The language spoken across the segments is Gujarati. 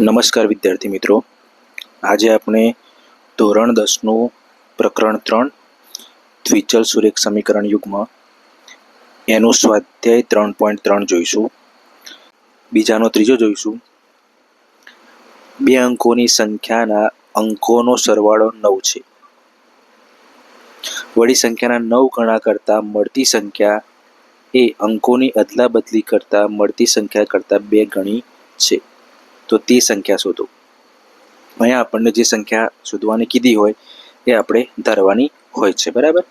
નમસ્કાર વિદ્યાર્થી મિત્રો. આજે આપણે ધોરણ દસનું પ્રકરણ ત્રણ, દ્વિચલ સુરેખ સમીકરણ યુગમાં એનું સ્વાધ્યાય ત્રણ પોઈન્ટ ત્રણ જોઈશું. બીજાનો ત્રીજો જોઈશું. બે અંકોની સંખ્યાના અંકોનો સરવાળો નવ છે. વળી સંખ્યાના નવ ગણા કરતાં મળતી સંખ્યા એ અંકોની અદલા બદલી કરતાં મળતી સંખ્યા કરતાં બે ગણી છે. તો તે સંખ્યા શોધો. અહીંયા આપણને જે સંખ્યા શોધવાની કીધી હોય, એ આપણે ધારવાની હોય છે, બરાબર?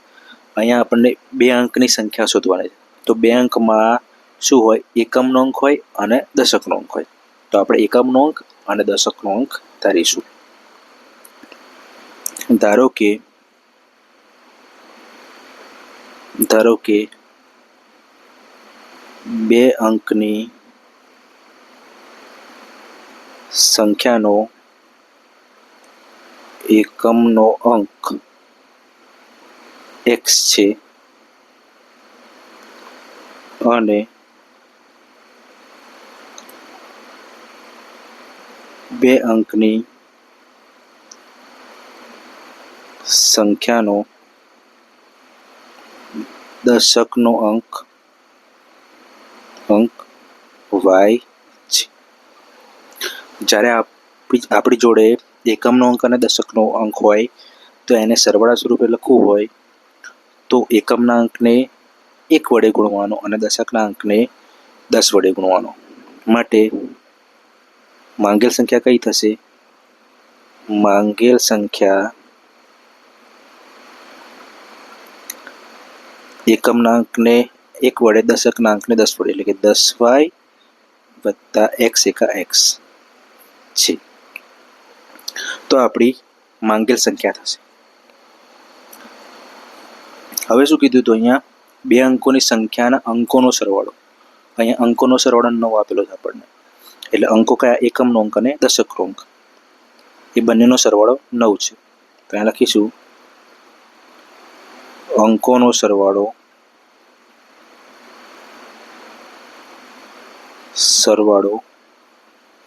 અહીંયા આપણને બે અંકની સંખ્યા શોધવાની છે. તો બે અંકમાં શું હોય? એકમનો અંક હોય અને દશકનો અંક હોય. તો આપણે એકમનો અંક અને દશકનો અંક ધારીશું. ધારો કે ધારો કે બે અંકની સંખ્યાનો એકમનો અંક એક્સ છે. અને બે અંકની સંખ્યાનો દશકનો અંક અંક વાય જ્યારે આપણી જોડે એકમનો અંક અને દશકનો અંક હોય, તો એને સરવાળા સ્વરૂપે લખવું હોય, તો એકમના અંકને એક વડે ગુણવાનો અને દશકના અંકને દસ વડે ગુણવાનો. માટે માંગેલ સંખ્યા કઈ થશે? માંગેલ સંખ્યા એકમના અંકને એક વડે, દશકના અંકને દસ વડે, એટલે કે દસ વાય વત્તા એક્સ એકા એક્સ. છે. તો આપણી માંગેલ સંખ્યા થશે. હવે શું કીધું તો અહીંયા? બે અંકોની સંખ્યાના અંકોનો સરવાળો. અહીંયા અંકોનો સરવાળો નવ આપેલો છે આપણને. એટલે અંકો કયા? એકમનો અંક અને દશકનો અંક. એ બંનેનો સરવાળો નવ છે. તો અહીંયા લખીશું. અંકોનો સરવાળો સરવાળો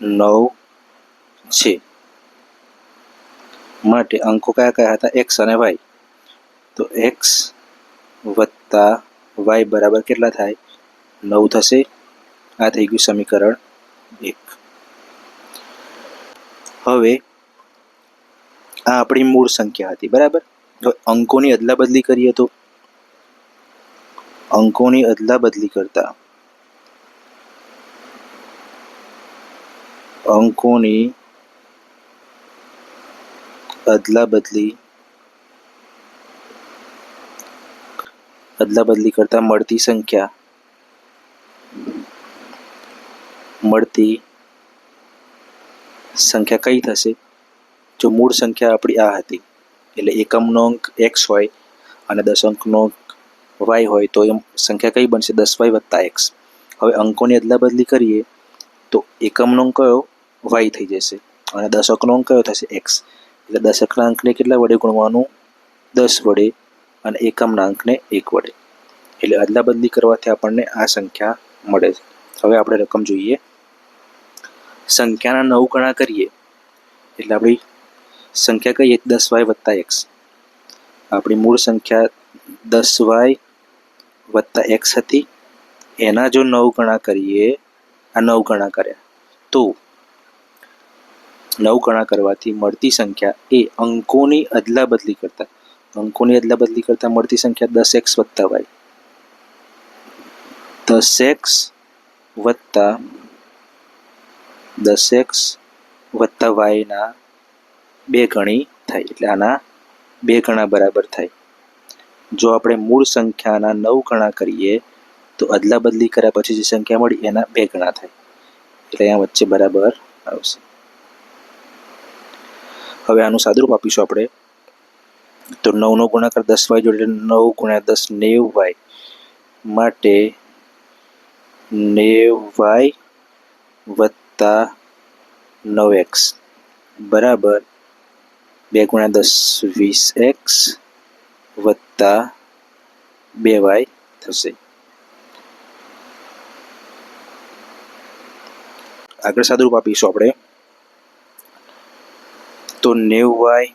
નવ છે. માટે અંકો કયા કયા હતા? એક્સ અને વાય તો એક્સ વત્તા વાય બરાબર કેટલા થાય? નવ થશે. આ થઈ ગયું સમીકરણ એક. હવે આ આપણી મૂળ સંખ્યા હતી, બરાબર? તો અંકોની અદલા બદલી કરીએ તો. અંકોની અદલા બદલી કરતા અંકોની અદલા બદલી અદલા બદલી કરતા મળતી સંખ્યા મળતી સંખ્યા કઈ થશે જો મૂળ સંખ્યા આપણી આ હતી એટલે એકમનો અંક એક્સ હોય અને દશંકનો અંક વાય હોય, તો એમ સંખ્યા કઈ બનશે? દસ વાય વત્તા એક્સ હવે અંકોની અદલા બદલી કરીએ, તો એકમનો અંક કયો? વાય થઈ જશે. અને દશકનો અંક કયો થશે? એક્સ એટલે દશકના અંકને કેટલા વડે ગુણવાનું? દસ વડે અને એકમના અંકને એક વડે. એટલે અદલાબદલી કરવાથી આપણને આ સંખ્યા મળે છે. હવે આપણે રકમ જોઈએ. સંખ્યાના નવ ગણા કરીએ. એટલે આપણી સંખ્યા કહીએ દસ વાય વત્તા એક્સ. આપણી મૂળ સંખ્યા દસ વાય વત્તા એક્સ હતી. એના જો નવ ગણા કરીએ, આ નવ ગણા કર્યા. તો નવ ગણા કરવાથી મળતી સંખ્યા એ અંકોની અદલા બદલી કરતા, અંકોની અદલા બદલી કરતા મળતી સંખ્યા દસ એક્સ વત્તા વાય. દસ એક્સ વત્તા, દસ એક્સ વત્તા વાયના બે ગણી થાય, એટલે આના બે ગણા બરાબર થાય. જો આપણે મૂળ સંખ્યાના નવ ગણા કરીએ, તો અદલા બદલી કર્યા પછી જે સંખ્યા મળી એના બે ગણા થાય. એટલે અહીંયા વચ્ચે બરાબર આવશે. હવે આનું સાદુરૂપ આપીશું આપણે. તો નવનો ગુણાકાર દસ વાય જોડે નવ ગુણ્યા દસ નેવ વાય માટે નેવ વાય વત્તા નવ એક્સ બરાબર બે ગુણ્યા દસ વીસ એક્સ વત્તા બે વાય થશે. આગળ સાદુરૂપ આપીશું આપણે. તો નેવું વાય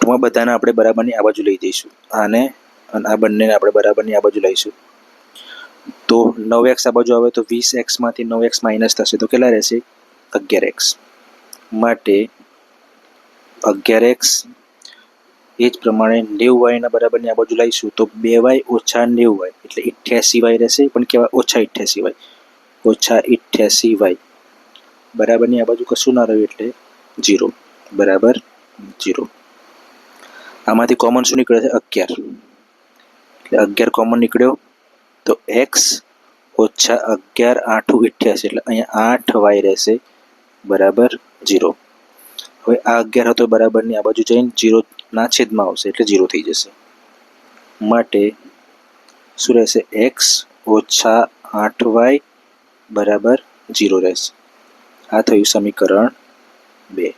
ટૂંકમાં બધાને આપણે બરાબરની આ બાજુ લઈ જઈશું આને અને આ બંનેને આપણે બરાબરની આ બાજુ લઈશું. તો નવ એક્સ આ બાજુ આવે તો વીસ એક્સમાંથી નવ એક્સ માઇનસ થશે. તો કેટલા રહેશે? અગિયાર એક્સ. માટે અગિયાર એક્સ એ જ પ્રમાણે નેવું વાયના બરાબરની આ બાજુ લઈશું. તો બે વાય ઓછા નેવું વાય. એટલે ઇઠ્યાસી વાય રહેશે. પણ કહેવાય ઓછા ઇઠ્યાસી વાય. ઓછા ઇઠ્યાસી વાય. બરાબરની આ બાજુ કશું ના રહ્યું એટલે જીરો બરાબર? જીરો આમાંથી કોમન શું નીકળે છે? અગિયાર. એટલે અગિયાર કોમન નીકળ્યો તો એક્સ ઓછા અગિયાર આઠું અઠ્યાસી. એટલે અહીંયા આઠ વાય રહેશે. બરાબર? જીરો હવે આ અગિયાર હતો બરાબરની આ બાજુ જઈને જીરોના છેદમાં આવશે એટલે જીરો થઈ જશે. માટે શું રહેશે? એક્સ ઓછા આઠ વાય બરાબર જીરો રહેશે. આ થયું સમીકરણ બે.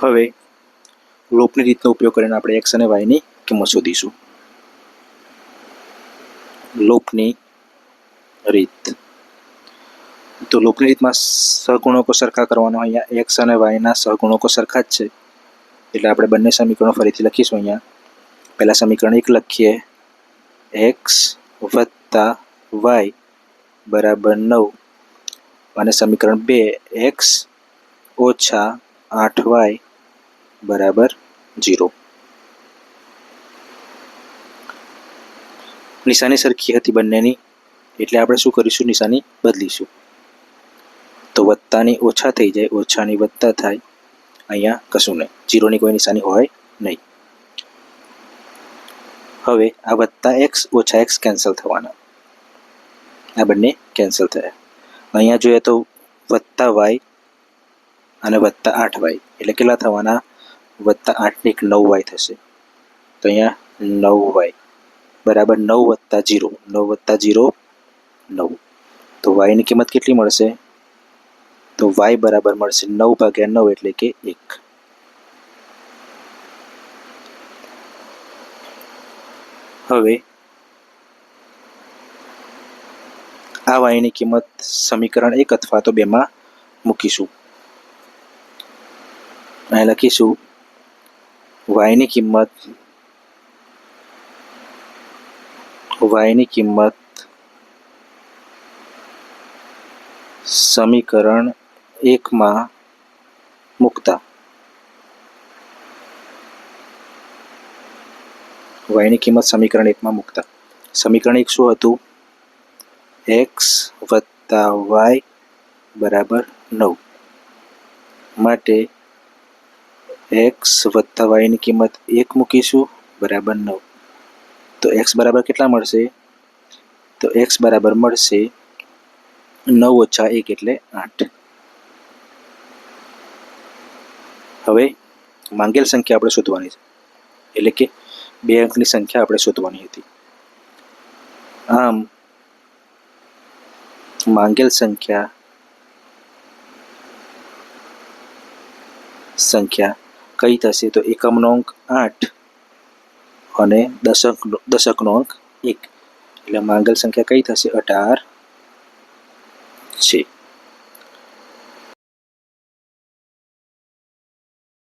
હવે લોપની રીતનો ઉપયોગ કરીને આપણે એક્સ અને વાયની કિંમત શોધીશું. લોપની રીત. તો લોપની રીતમાં સહગુણકો સરખા કરવાનો અહીંયા એક્સ અને વાયના સહગુણકો સરખા જ છે. એટલે આપણે બંને સમીકરણો ફરીથી લખીશું અહીંયા. પહેલાં સમીકરણ એક લખીએ. એક્સ વત્તા વાય બરાબર નવ. અને સમીકરણ બે એક્સ ઓછા આઠ વાય બરાબર જીરો નિશાની સરખી હતી બંનેની, એટલે આપણે શું કરીશું? નિશાની બદલીશું. તો વત્તાની ઓછા થઈ જાય, ઓછાની વત્તા થાય, અહીંયા કશું નહીં. જીરોની કોઈ નિશાની હોય નહીં. હવે આ વત્તા એક્સ ઓછા એક્સ કેન્સલ થવાના. આ બંને કેન્સલ થયા. અહીંયા જોઈએ તો વત્તા વાય અને વત્તા આઠ વાય. એટલે કેટલા થવાના? વત્તા આઠની એક નવ વાય થશે. તો અહીંયા નવ વાય. બરાબર નવ વત્તા જીરો. નવ વત્તા જીરો, નવ. તો વાયની કિંમત કેટલી મળશે? તો વાય બરાબર મળશે નવ ભાગ્યા નવ એટલે કે એક. હવે આ વાયની કિંમત સમીકરણ એક અથવા તો બેમાં મૂકીશું. અહીં લખીશું વાયની કિંમત વાયની કિંમત સમીકરણ એકમાં મૂકતા. વાયની કિંમત સમીકરણ એકમાં મૂકતા. સમીકરણ એક શું હતું? એક્સ વત્તા વાય બરાબર નવ. માટે એક્સ વત્તા વાયની કિંમત એક મૂકીશું, બરાબર નવ. તો એક્સ બરાબર કેટલા મળશે? તો એક્સ બરાબર મળશે નવ ઓછા એક એટલે આઠ. હવે માંગેલ સંખ્યા આપણે શોધવાની છે. એટલે કે બે અંકની સંખ્યા આપણે શોધવાની હતી. આમ માંગેલ સંખ્યા સંખ્યા કઈ થશે તો એકમનો અંક આઠ અને દશક દશકનો અંક એક એટલે માંગલ સંખ્યા કઈ થશે અઢાર છે